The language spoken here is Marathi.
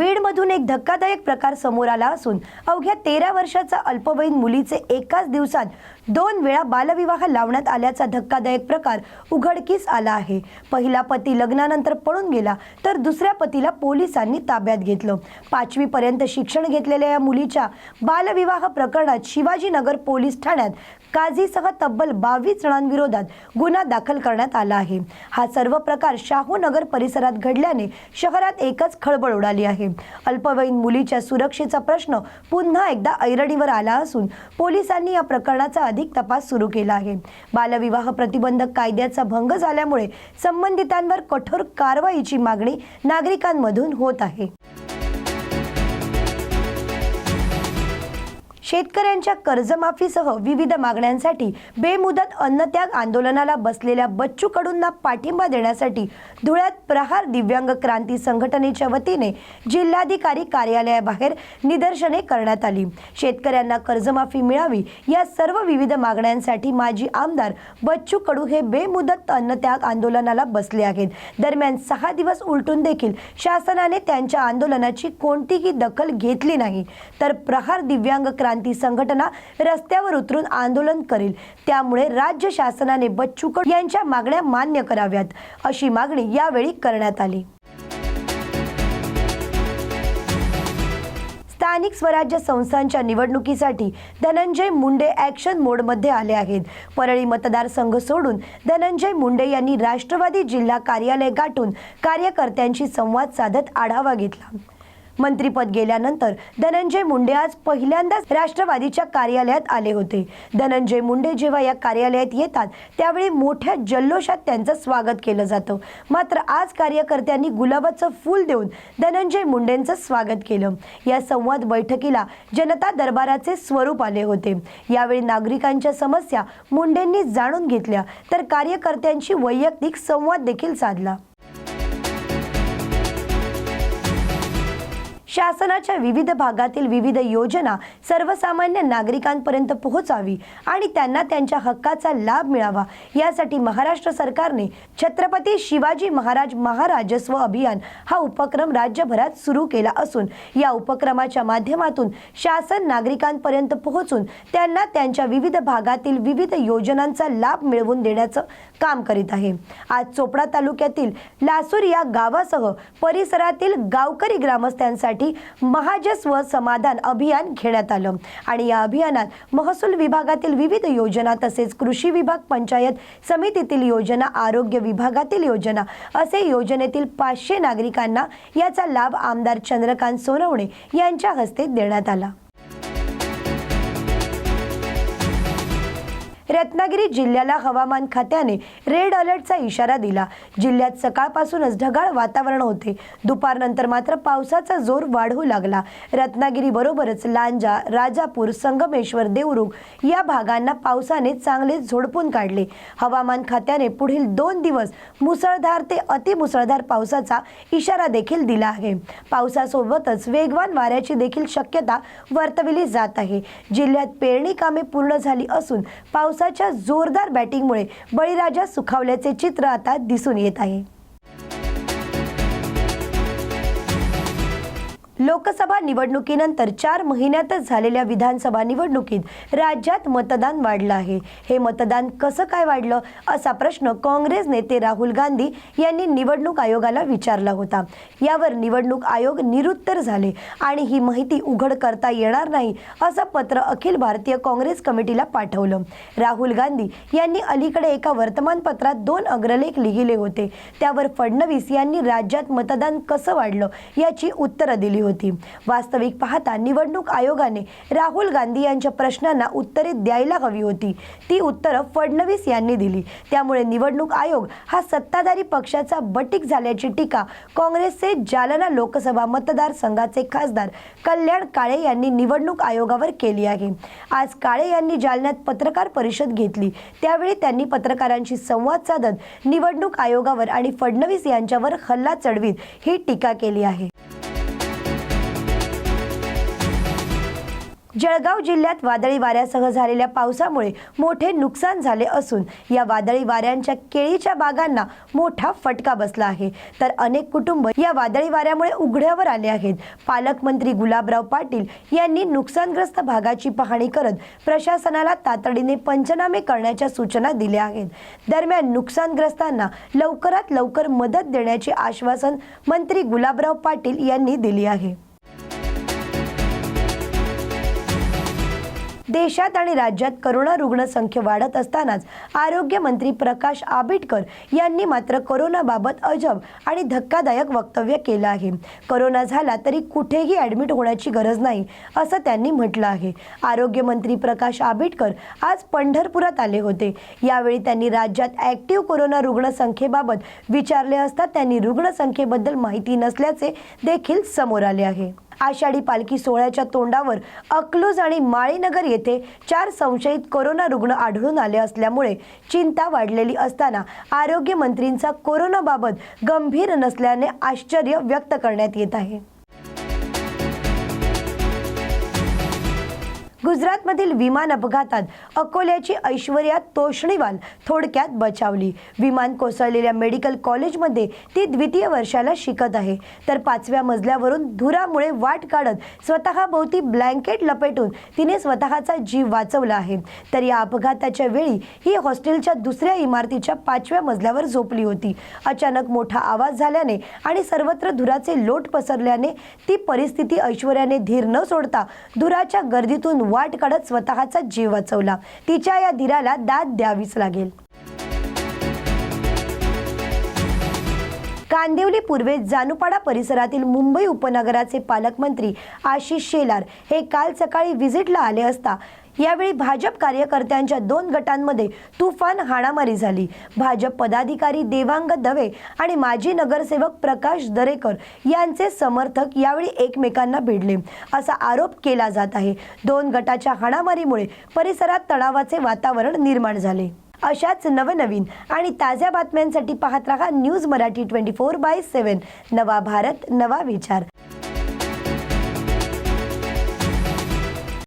बीडमधून एक धक्कादायक प्रकार समोर आला असून अवघ्या तेरा वर्षाचा अल्पवयीन मुलीचे एकाच दिवसात दोन वेळा बालविवाह लावण्यात आल्याचा धक्कादायक प्रकार उघडकीस आला आहे. पहिला पती लग्नानंतर पळून गेला तर दुसऱ्या पतीला पोलिसांनी ताब्यात घेतलं. पाचवीपर्यंत शिक्षण घेतलेल्या या मुलीच्या बालविवाह प्रकरणात शिवाजीनगर पोलीस ठाण्यात काझीसह तब्बल बावीस जणांविरोधात गुन्हा दाखल करण्यात आला आहे. हा सर्व प्रकार शाहूनगर परिसरात घडल्याने शहरात एकच खळबळ उडाली आहे. अल्पवयीन मुलीच्या सुरक्षेचा प्रश्न पुन्हा एकदा ऐरणीवर आला असून पोलिसांनी या प्रकरणाचा अधिक तपास सुरू केला आहे. बालविवाह प्रतिबंधक कायद्याचा भंग झाल्यामुळे संबंधितांवर कठोर कारवाईची मागणी नागरिकांमधून होत आहे. शेतकऱ्यांच्या कर्जमाफीसह विविध मागण्यांसाठी बेमुदत अन्नत्याग आंदोलनाला बसलेल्या बच्चू कडूंना पाठिंबा देण्यासाठी धुळ्यात प्रहार दिव्यांग क्रांती संघटनेच्या वतीने जिल्हाधिकारी कार्यालयाबाहेर निदर्शने करण्यात आली. शेतकऱ्यांना कर्जमाफी मिळावी या सर्व विविध मागण्यांसाठी माजी आमदार बच्चू कडू हे बेमुदत अन्नत्याग आंदोलनाला बसले आहेत. दरम्यान सहा दिवस उलटून देखील शासनाने त्यांच्या आंदोलनाची कोणतीही दखल घेतली नाही. तर प्रहार दिव्यांग क्रांती संघटना रस्त्यावर उतरून आंदोलन करेल. त्यामुळे राज्य शासनाने बच्चू कडू यांच्या मागण्या मान्य कराव्यात अशी मागणी यावेळी करण्यात आली. स्थानिक स्वराज्य संस्थांच्या निवडणुकीसाठी धनंजय मुंडे ॲक्शन मोडमध्ये आले आहेत. परळी मतदारसंघ सोडून धनंजय मुंडे यांनी राष्ट्रवादी जिल्हा कार्यालय गाठून कार्यकर्त्यांशी संवाद साधत आढावा घेतला. मंत्रीपद गेल्यानंतर धनंजय मुंडे आज पहिल्यांदाच राष्ट्रवादीच्या कार्यालयात आले होते. धनंजय मुंडे जेव्हा या कार्यालयात येतात त्यावेळी मोठ्या जल्लोषात त्यांचं स्वागत केलं जातं. मात्र आज कार्यकर्त्यांनी गुलाबाचं फूल देऊन धनंजय मुंडेंचं स्वागत केलं. या संवाद बैठकीला जनता दरबाराचे स्वरूप आले होते. यावेळी नागरिकांच्या समस्या मुंडेंनी जाणून घेतल्या तर कार्यकर्त्यांशी वैयक्तिक संवाद देखील साधला. शासनाच्या विविध भागातील विविध योजना सर्वसामान्य नागरिकांपर्यंत पोहोचावी आणि त्यांना त्यांच्या हक्काचा लाभ मिळावा. यासाठी महाराष्ट्र सरकारने छत्रपती शिवाजी महाराज महाराजस्व अभियान हा उपक्रम राज्यभरात सुरू केला असून या उपक्रमाच्या माध्यमातून शासन नागरिकांपर्यंत पोहोचून त्यांना त्यांच्या विविध भागातील विविध योजनांचा लाभ मिळवून देण्याचं काम करीत आहे. आज चोपडा तालुक्यातील लासूर या गावासह परिसरातील गावकरी ग्रामस्थांसाठी महाजस्व समाधान अभियान घेण्यात आलं. आणि या अभियानात महसूल विभागातील विविध योजना तसेच कृषी विभाग पंचायत समितीतील योजना आरोग्य विभागातील योजना असे योजनेतील पाचशे नागरिकांना याचा लाभ आमदार चंद्रकांत सोनवणे यांच्या हस्ते देण्यात आला. रत्नागिरी जिल्ह्याला हवामान खात्याने रेड अलर्टचा इशारा दिला. जिल्ह्यात सकाळपासूनच ढगाळ वातावरण होते. दुपारनंतर मात्र पावसाचा जोर वाढू लागला. रत्नागिरी बरोबरच लांजा राजापूर संगमेश्वर देवरुख या भागांना पावसाने चांगले झोडपून काढले. हवामान खात्याने पुढील दोन दिवस मुसळधार ते अतिमुसळधार पावसाचा इशारा देखील दिला आहे. पावसासोबतच वेगवान वाऱ्याची देखील शक्यता वर्तविली जात आहे. जिल्ह्यात पेरणी कामे पूर्ण झाली असून पावसाच्या जोरदार बॅटिंगमुळे बळीराजा सुखावल्याचे चित्र आता दिसून येत आहे. लोकसभा निवडणुकीनंतर चार महिन्यातच झालेल्या विधानसभा निवडणुकीत राज्यात मतदान वाढलं आहे. हे मतदान कसं काय वाढलं असा प्रश्न काँग्रेस नेते राहुल गांधी यांनी निवडणूक आयोगाला विचारला होता. यावर निवडणूक आयोग निरुत्तर झाले आणि ही माहिती उघड करता येणार नाही असं पत्र अखिल भारतीय काँग्रेस कमिटीला पाठवलं. राहुल गांधी यांनी अलीकडे एका वर्तमानपत्रात दोन अग्रलेख लिहिले होते. त्यावर फडणवीस यांनी राज्यात मतदान कसं वाढलं याची उत्तरं दिली होती. वास्तविक पाहता निवडणूक आयोगाने राहुल गांधी यांच्या प्रश्नांना उत्तरे द्यायला हवी होती. ती उत्तरं फडणवीस यांनी दिली. त्यामुळे निवडणूक आयोग हा सत्ताधारी पक्षाचा बटीक झाल्याची टीका काँग्रेसचे जालना लोकसभा मतदारसंघाचे खासदार कल्याण काळे यांनी निवडणूक आयोगावर केली आहे. आज काळे यांनी जालन्यात पत्रकार परिषद घेतली. त्यावेळी त्यांनी पत्रकारांशी संवाद साधत निवडणूक आयोगावर आणि फडणवीस यांच्यावर हल्ला चढवीत ही टीका केली आहे. जळगाव जिल्ह्यात वादळी वाऱ्यासह झालेल्या पावसामुळे मोठे नुकसान झाले असून या वादळी वाऱ्यांच्या केळीच्या बागांना मोठा फटका बसला आहे. तर अनेक कुटुंब या वादळी वाऱ्यामुळे उघड्यावर आले आहेत. पालकमंत्री गुलाबराव पाटील यांनी नुकसानग्रस्त भागाची पाहणी करत प्रशासनाला तातडीने पंचनामे करण्याच्या सूचना दिल्या आहेत. दरम्यान नुकसानग्रस्तांना लवकरात लवकर मदत देण्याचे आश्वासन मंत्री गुलाबराव पाटील यांनी दिली आहे. देशात आणि राज्यात करोना रुग्ण संख्या वाढत असतानाच आरोग्यमंत्री प्रकाश आंबेडकर यांनी मात्र करोनाबाबत अजब आणि धक्कादायक वक्तव्य केलं आहे. करोना झाला तरी कुठेही ॲडमिट होण्याची गरज नाही असं त्यांनी म्हटलं आहे. आरोग्यमंत्री प्रकाश आंबेडकर आज पंढरपुरात आले होते. यावेळी त्यांनी राज्यात ॲक्टिव्ह कोरोना रुग्णसंख्येबाबत विचारले असता त्यांनी रुग्णसंख्येबद्दल माहिती नसल्याचे देखील समोर आले आहे. आषाढी पालखी सोहळ्याच्या तोंडावर अकलूज आणि माळीनगर येथे चार संशयित कोरोना रुग्ण आढळून आले असल्यामुळे चिंता वाढलेली असताना आरोग्यमंत्रींचा कोरोनाबाबत गंभीर नसल्याने आश्चर्य व्यक्त करण्यात येत आहे. गुजरातमधील विमान अपघातात अकोल्याची ऐश्वर्या तोषणीवाल थोडक्यात बचावली. विमान कोसळलेल्या मेडिकल कॉलेजमध्ये ती द्वितीय वर्षाला शिकत आहे. तर पाचव्या मजल्यावरून धुरामुळे वाट काढत स्वतःभोवती ब्लँकेट लपेटून तिने स्वतःचा जीव वाचवला आहे. तर या अपघाताच्या वेळी ही हॉस्टेलच्या दुसऱ्या इमारतीच्या पाचव्या मजल्यावर झोपली होती. अचानक मोठा आवाज झाल्याने आणि सर्वत्र धुराचे लोट पसरल्याने ती परिस्थिती ऐश्वर्याने धीर न सोडता धुराच्या गर्दीतून वाट काढत स्वतःचा जीव वाचवला. तिच्या या धीराला दाद द्यावीच लागेल. कांदिवली पूर्वेस जानुपाडा परिसरातील मुंबई उपनगराचे पालकमंत्री आशिष शेलार हे काल सकाळी व्हिजिटला आले असता यावेळी भाजप कार्यकर्त्यांच्या दोन गटांमध्ये तुफान हाणामारी झाली. भाजप पदाधिकारी देवांग दवे आणि माजी नगरसेवक प्रकाश दरेकर यांचे समर्थक यावेळी एकमेकांना भिडले. असा आरोप केला जात आहे. दोन गटाच्या हाणामारीमुळे परिसरात तणावाचे वातावरण निर्माण झाले. अशाच नवनवीन आणि ताज्या बातम्यांसाठी पाहत रहा news Marathi twenty four by seven. नवा भारत नवा विचार.